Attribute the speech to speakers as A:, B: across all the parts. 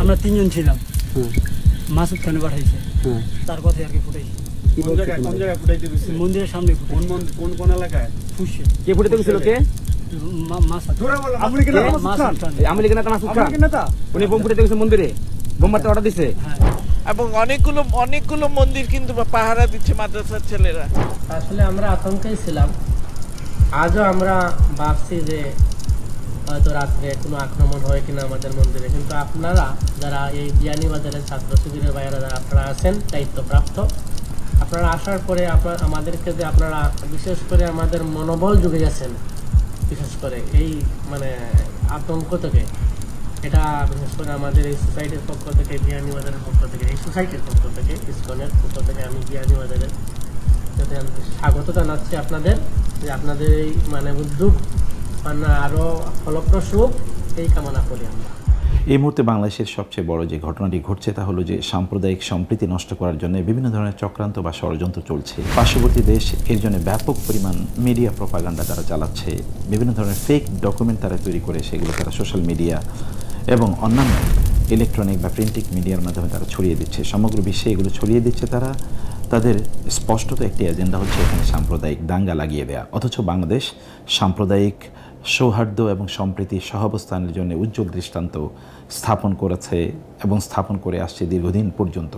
A: আমরা তিনজন ছিলাম। মাসুদ খানে পাঠাইছে। তার কথাই আর কি ফুটাইছি।
B: কোন জায়গায় কোন জায়গায় ফুটাইতে গেছে?
A: মন্দিরের সামনে
B: কোন কোন কোন এলাকায়?
A: ফুসছে
C: কে ফুটাতে গেছিল কে? মন্দিরে। অর্ডার দিছে।
A: হ্যাঁ।
D: এবং অনেকগুলো অনেকগুলো মন্দির কিন্তু পাহারা দিচ্ছে মাদ্রাসার ছেলেরা।
E: আসলে আমরা আতঙ্কেই ছিলাম। আজও আমরা ভাবছি যে হয়তো রাত্রে কোনো আক্রমণ হয় কিনা আমাদের মন্দিরে। কিন্তু আপনারা যারা এই বিয়ানীবাজারের ছাত্র শিবিরের বাইরে যারা আপনারা আছেন, দায়িত্বপ্রাপ্ত, আপনারা আসার পরে আপনার আমাদেরকে যে আপনারা বিশেষ করে আমাদের মনোবল যুগে জুগিয়েছেন বিশেষ করে এই মানে আতঙ্ক থেকে, এটা বিশেষ করে আমাদের এই সোসাইটির পক্ষ থেকে বিয়ানীবাজারের পক্ষ থেকে, এই সোসাইটির পক্ষ থেকে, ইসকনের পক্ষ থেকে আমি বিয়ানীবাজারের যাতে আমি স্বাগত জানাচ্ছি আপনাদের, যে আপনাদের এই মানে উদ্যোগ ফলপ্রসূ এই কামনা করি আমরা।
F: এই মুহূর্তে বাংলাদেশের সবচেয়ে বড় যে ঘটনাটি ঘটছে তা হলো যে সাম্প্রদায়িক সম্প্রীতি নষ্ট করার জন্য বিভিন্ন ধরনের চক্রান্ত বা ষড়যন্ত্র চলছে। পার্শ্ববর্তী দেশ এর জন্য ব্যাপক পরিমাণ মিডিয়া প্রপাগান্ডা তারা চালাচ্ছে। বিভিন্ন ধরনের ফেক ডকুমেন্ট তারা তৈরি করে, সেগুলো তারা সোশ্যাল মিডিয়া এবং অন্যান্য ইলেকট্রনিক বা প্রিন্টিং মিডিয়ার মাধ্যমে তারা ছড়িয়ে দিচ্ছে। সমগ্র বিশ্বে এগুলো ছড়িয়ে দিচ্ছে তারা। তাদের স্পষ্টত একটি এজেন্ডা হচ্ছে এখানে সাম্প্রদায়িক দাঙ্গা লাগিয়ে দেয়া। অথচ বাংলাদেশ সাম্প্রদায়িক সৌহার্দ্য এবং সম্প্রীতি সহাবস্থানের জন্য উজ্জ্বল দৃষ্টান্ত স্থাপন করেছে এবং স্থাপন করে আসছে দীর্ঘদিন পর্যন্ত।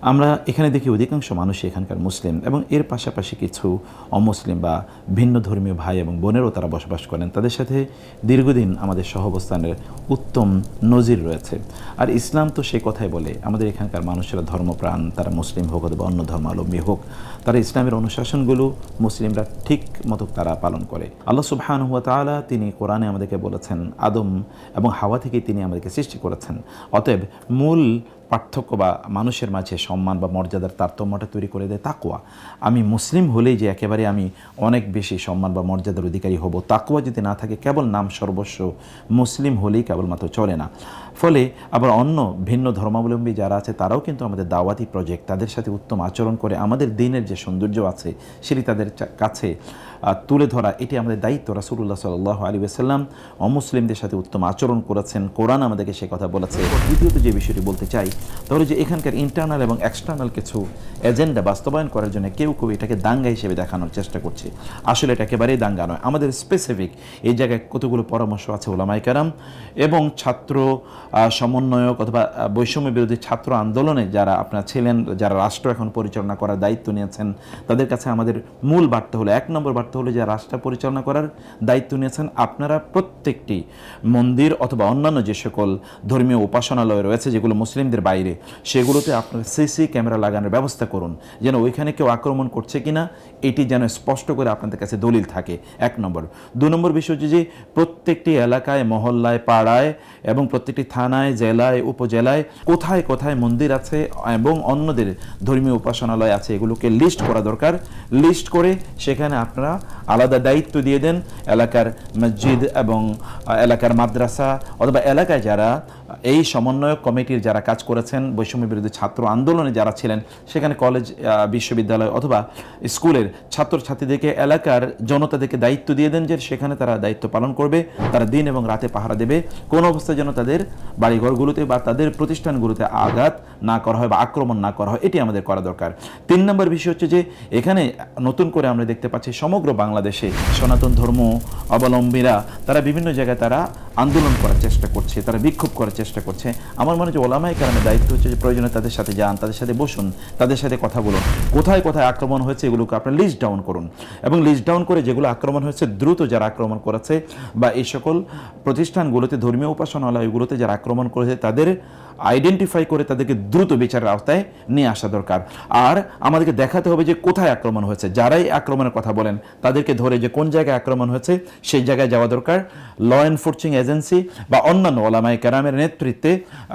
F: আমরা এখানে দেখি অধিকাংশ মানুষই এখানকার মুসলিম এবং এর পাশাপাশি কিছু অমুসলিম বা ভিন্ন ধর্মীয় ভাই এবং বোনেরও তারা বসবাস করেন। তাদের সাথে দীর্ঘদিন আমাদের সহাবস্থানের উত্তম নজির রয়েছে। আর ইসলাম তো সে কথাই বলে, আমাদের এখানকার মানুষেরা ধর্মপ্রাণ, তারা মুসলিম হোক অথবা অন্য ধর্মাবলম্বী হোক, তারা ইসলামের অনুশাসনগুলো মুসলিমরা ঠিক মতো তারা পালন করে। আল্লাহ সুবহান হুয়া তাআলা তিনি কোরআনে আমাদেরকে বলেছেন, আদম এবং হাওয়া থেকেই তিনি আমাদেরকে সৃষ্টি করেছেন। অতএব মূল পার্থক্য বা মানুষের মাঝে সম্মান বা মর্যাদার তারতম্যটা তৈরি করে দেয় তাকুয়া আমি মুসলিম হলেই যে একেবারে আমি অনেক বেশি সম্মান বা মর্যাদার অধিকারী হব। তাকুয়া যদি না থাকে, কেবল নাম সর্বস্ব মুসলিম হলেই কেবলমাত্র চলে না। ফলে আবার অন্য ভিন্ন ধর্মাবলম্বী যারা আছে, তারাও কিন্তু আমাদের দাওয়াতি প্রজেক্ট তাদের সাথে উত্তম আচরণ করে আমাদের দিনের যে সৌন্দর্য আছে, সেটি তাদের কাছে তুলে ধরা, এটি আমাদের দায়িত্ব। রাসুল্লাহ সাল্লাহ আলী আসাল্লাম অমুসলিমদের সাথে উত্তম আচরণ করেছেন। কোরআন আমাদেরকে সে কথা বলেছে। দ্বিতীয়ত যে বিষয়টি বলতে চাই তাহলে যে এখানকার ইন্টারনাল এবং এক্সটার্নাল কিছু এজেন্ডা বাস্তবায়ন করার জন্য কেউ কেউ এটাকে দাঙ্গা হিসেবে দেখানোর চেষ্টা করছে। আসলে এটা একেবারেই দাঙ্গা নয়। আমাদের স্পেসিফিক এই জায়গায় কতগুলো পরামর্শ আছে ওলামাই কারাম এবং ছাত্র সমন্বয়ক অথবা বৈষম্য বিরোধী ছাত্র আন্দোলনে যারা আপনার ছিলেন, যারা রাষ্ট্র এখন পরিচালনা করার দায়িত্ব নিয়েছেন, তাদের কাছে আমাদের মূল বার্তা হলো, এক নম্বর বার্তা হলো যে রাষ্ট্র পরিচালনা করার দায়িত্ব নিয়েছেন আপনারা প্রত্যেকটি মন্দির অথবা অন্যান্য যে সকল ধর্মীয় উপাসনালয় রয়েছে, যেগুলো মুসলিমদের বাইরে, সেগুলোতে আপনারা সিসি ক্যামেরা লাগানোর ব্যবস্থা করুন, যেন ওইখানে কেউ আক্রমণ করছে কিনা, এটি যেন স্পষ্ট করে আপনাদের কাছে দলিল থাকে, এক নম্বর। দু নম্বর বিষয় হচ্ছে যে, প্রত্যেকটি এলাকায়, মহল্লায়, পাড়ায় এবং প্রত্যেকটি থানায়, জেলায়, উপজেলায় কোথায় কোথায় মন্দির আছে এবং অন্যদের ধর্মীয় উপাসনালয় আছে এগুলোকে লিস্ট করা দরকার। লিস্ট করে সেখানে আপনারা আলাদা দায়িত্ব দিয়ে দেন এলাকার মসজিদ এবং এলাকার মাদ্রাসা অথবা এলাকায় যারা এই সমন্বয়ক কমিটির যারা কাজ করেছেন, বৈষম্য বিরোধী ছাত্র আন্দোলনে যারা ছিলেন, সেখানে কলেজ বিশ্ববিদ্যালয় অথবা স্কুলের ছাত্রছাত্রীদেরকে এলাকার জনতাদেরকে দায়িত্ব দিয়ে দেন যে সেখানে তারা দায়িত্ব পালন করবে, তারা দিন এবং রাতে পাহারা দেবে। কোন অবস্থায় যেন তাদের বাড়িঘরগুলোতে বা তাদের প্রতিষ্ঠানগুলোতে আঘাত না করা হয় বা আক্রমণ না করা হয়, এটি আমাদের করা দরকার। তিন নম্বর বিষয় হচ্ছে যে, এখানে নতুন করে আমরা দেখতে পাচ্ছি সমগ্র বাংলাদেশে সনাতন ধর্ম অবলম্বীরা, তারা বিভিন্ন জায়গায় তারা আন্দোলন করার চেষ্টা করছে, তারা বিক্ষোভ করার চেষ্টা করছে। আমার মনে যে ওলামাই কারণে দায়িত্ব হচ্ছে যে, প্রয়োজনে তাদের সাথে যান, তাদের সাথে বসুন, তাদের সাথে কথা বলুন। কোথায় কোথায় আক্রমণ হয়েছে এগুলোকে আপনার লিস্ট ডাউন করুন। এবং লিস্ট ডাউন করে যেগুলো আক্রমণ হয়েছে, দ্রুত যারা আক্রমণ করেছে বা এই সকল প্রতিষ্ঠানগুলোতে, ধর্মীয় উপাসনালয়গুলোতে যারা আক্রমণ করেছে, তাদের আইডেন্টিফাই করে তাদেরকে দ্রুত বিচারের আওতায় নিয়ে আসা দরকার। আর আমাদেরকে দেখাতে হবে যে কোথায় আক্রমণ হয়েছে। যারাই আক্রমণের কথা বলেন, তাদেরকে ধরে যে কোন জায়গায় আক্রমণ হয়েছে, সেই জায়গায় যাওয়া দরকার। ল এনফোর্সিং এজেন্সি বা অন্যান্য ওলামাই কেরামের নেতৃত্বে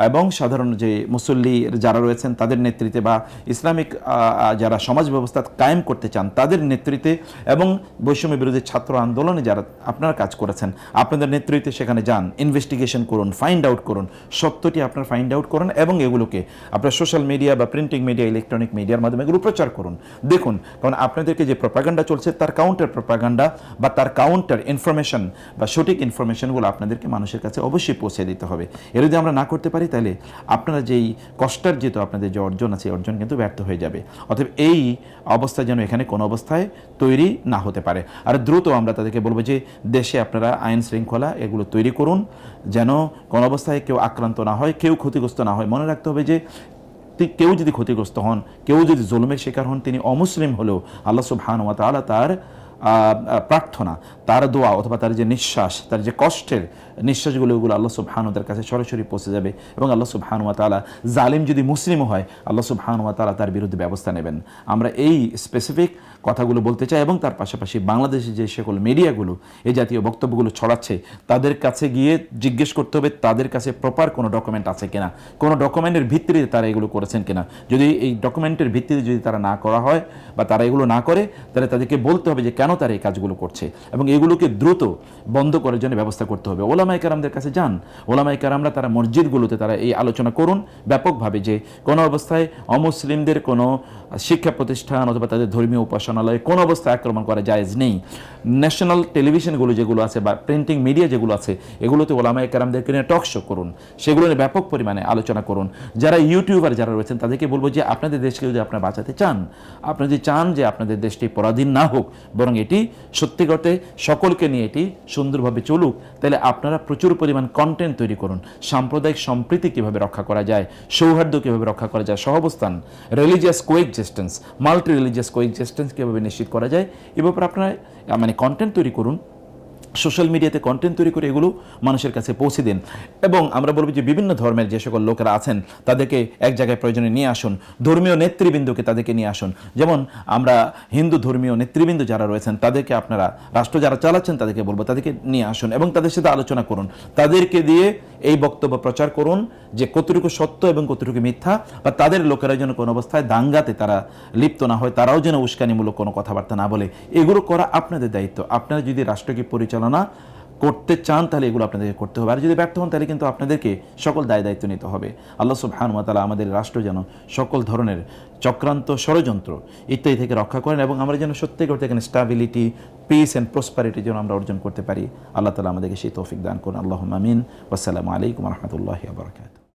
F: এবং সাধারণ যে মুসল্লি যারা রয়েছেন, তাদের নেতৃত্বে বা ইসলামিক যারা সমাজ ব্যবস্থা কায়েম করতে চান, তাদের নেতৃত্বে এবং বৈষম্য বিরোধী ছাত্র আন্দোলনে যারা আপনারা কাজ করেছেন, আপনাদের নেতৃত্বে সেখানে যান ইনভেস্টিগেশন করুন ফাইন্ড আউট করুন। সত্যটি আপনার ফাইন্ড আউট করুন এবং এগুলোকে আপনার সোশ্যাল মিডিয়া বা প্রিন্টিং মিডিয়া ইলেকট্রনিক মিডিয়ার মাধ্যমে এগুলো প্রচার করুন। দেখুন, কারণ আপনাদেরকে যে প্রপাগান্ডা চলছে, তার কাউন্টার প্রপাগান্ডা বা তার কাউন্টার ইনফরমেশন বা সঠিক ইনফরমেশনগুলো আপনাদেরকে মানুষের কাছে অবশ্যই পৌঁছে দিতে হবে। এর যদি আমরা না করতে পারি, তাহলে আপনারা যেই কষ্টার কষ্টার্জিত আপনাদের যে অর্জন আছে অর্জন কিন্তু ব্যর্থ হয়ে যাবে। অতএব এই অবস্থা যেন এখানে কোনো অবস্থায় তৈরি না হতে পারে। আর দ্রুত আমরা তাদেরকে বলব যে, দেশে আপনারা আইন শৃঙ্খলা এগুলো তৈরি করুন, যেন কোনো অবস্থায় কেউ আক্রান্ত না হয়, কেউ ক্ষতিগ্রস্ত না হয়। মনে রাখতে হবে যে কেউ যদি ক্ষতিগ্রস্ত হন, কেউ যদি জুলুমের শিকার হন, তিনি অমুসলিম হলেও আল্লাহ সুবহান ওয়া তাআলা তার প্রার্থনা, তার দোয়া অথবা তার যে নিঃশ্বাস, তার যে কষ্টের নিঃশ্বাসগুলো, ওগুলো আল্লাহ সুবহানুদের কাছে সরাসরি পৌঁছে যাবে এবং আল্লাহ সুবহানুয়া তালা জালিম যদি মুসলিমও হয়, আল্লাহ সুবহানুয়া তালা তার বিরুদ্ধে ব্যবস্থা নেবেন। আমরা এই স্পেসিফিক কথাগুলো বলতে চাই এবং তার পাশাপাশি বাংলাদেশে যে সকল মিডিয়াগুলো এই জাতীয় বক্তব্যগুলো ছড়াচ্ছে, তাদের কাছে গিয়ে জিজ্ঞেস করতে হবে, তাদের কাছে প্রপার কোনো ডকুমেন্ট আছে কিনা? কোনো ডকুমেন্টের ভিত্তিতে তারা এগুলো করেছেন কিনা? যদি এই ডকুমেন্টের ভিত্তিতে যদি তারা না করা হয় বা তারা এগুলো না করে, তাহলে তাদেরকে বলতে হবে যে কেন তারা এই কাজগুলো করছে? এবং এগুলোকে দ্রুত বন্ধ করার জন্য ব্যবস্থা করতে হবে। ওলামাই কারামদের কাছে যান। ওলামাই কারামরা তারা মসজিদগুলোতে তারা এই আলোচনা করুন ব্যাপকভাবে যে কোনো অবস্থায় অমুসলিমদের কোনো শিক্ষা প্রতিষ্ঠান অথবা তাদের ধর্মীয় উপাসনালয়ে কোনো অবস্থায় আক্রমণ করা জায়েজ নেই। ন্যাশনাল টেলিভিশনগুলো যেগুলো আছে বা প্রিন্টিং মিডিয়া যেগুলো আছে, এগুলোতে ওলামাই কারামদেরকে নিয়ে টক শো করুন। সেগুলো নিয়ে ব্যাপক পরিমাণে আলোচনা করুন। যারা ইউটিউবার যারা রয়েছেন, তাদেরকে বলব যে আপনাদের দেশকে যদি আপনারা বাঁচাতে চান, আপনারা যদি চান যে আপনাদের দেশটি পরাধীন না হোক, বরং এটি সত্যি করতে সকলকে নিয়ে এটি সুন্দরভাবে চলুক, তাহলে আপনারা প্রচুর পরিমাণ কন্টেন্ট তৈরি করুন। সাম্প্রদায়িক সম্প্রীতি কীভাবে রক্ষা করা যায়, সৌহার্দ্য কীভাবে রক্ষা করা যায়, সহাবস্থান religious coexistence multi religious coexistence কীভাবে নিশ্চিত করা যায়, এ ব্যাপারে আপনারা মানে কন্টেন্ট তৈরি করুন সোশ্যাল মিডিয়াতে কন্টেন্ট তৈরি করে এগুলো মানুষের কাছে পৌঁছে দিন। এবং আমরা বলব যে বিভিন্ন ধর্মের যে সকল লোকেরা আছেন, তাদেরকে এক জায়গায় প্রয়োজনে নিয়ে আসুন। ধর্মীয় নেতৃবৃন্দকে তাদেরকে নিয়ে আসুন। যেমন আমরা হিন্দু ধর্মীয় নেতৃবৃন্দ যারা রয়েছেন, তাদেরকে আপনারা, রাষ্ট্র যারা চালাচ্ছেন, তাদেরকে বলব তাদেরকে নিয়ে আসুন এবং তাদের সাথে আলোচনা করুন। তাদেরকে দিয়ে এই বক্তব্য প্রচার করুন যে কতটুকু সত্য এবং কতটুকু মিথ্যা বা তাদের লোকেরা যেন কোনো অবস্থায় দাঙ্গাতে তারা লিপ্ত না হয়, তারাও যেন উস্কানিমূলক কোনো কথাবার্তা না বলে। এগুলো করা আপনাদের দায়িত্ব। আপনারা যদি রাষ্ট্রকে পরিচালনা করতে চান, তাহলে এগুলো আপনাদেরকে করতে হবে। আর যদি ব্যর্থ হন, তাহলে কিন্তু আপনাদেরকে সকল দায় দায়িত্ব নিতে হবে। আল্লাহ সুবহানুয়া তালা আমাদের রাষ্ট্র যেন সকল ধরনের চক্রান্ত ষড়যন্ত্র ইত্যাদি থেকে রক্ষা করেন এবং আমরা যেন সত্যি করতে এখানে স্টাবিলিটি পিস অ্যান্ড প্রসপারিটি যেন আমরা অর্জন করতে পারি। আল্লাহ তালা আমাদেরকে সেই তৌফিক দান করুন। আল্লাহ মামিন আসসালামু আলাইকুম রহমতুল্লাহ বারকাত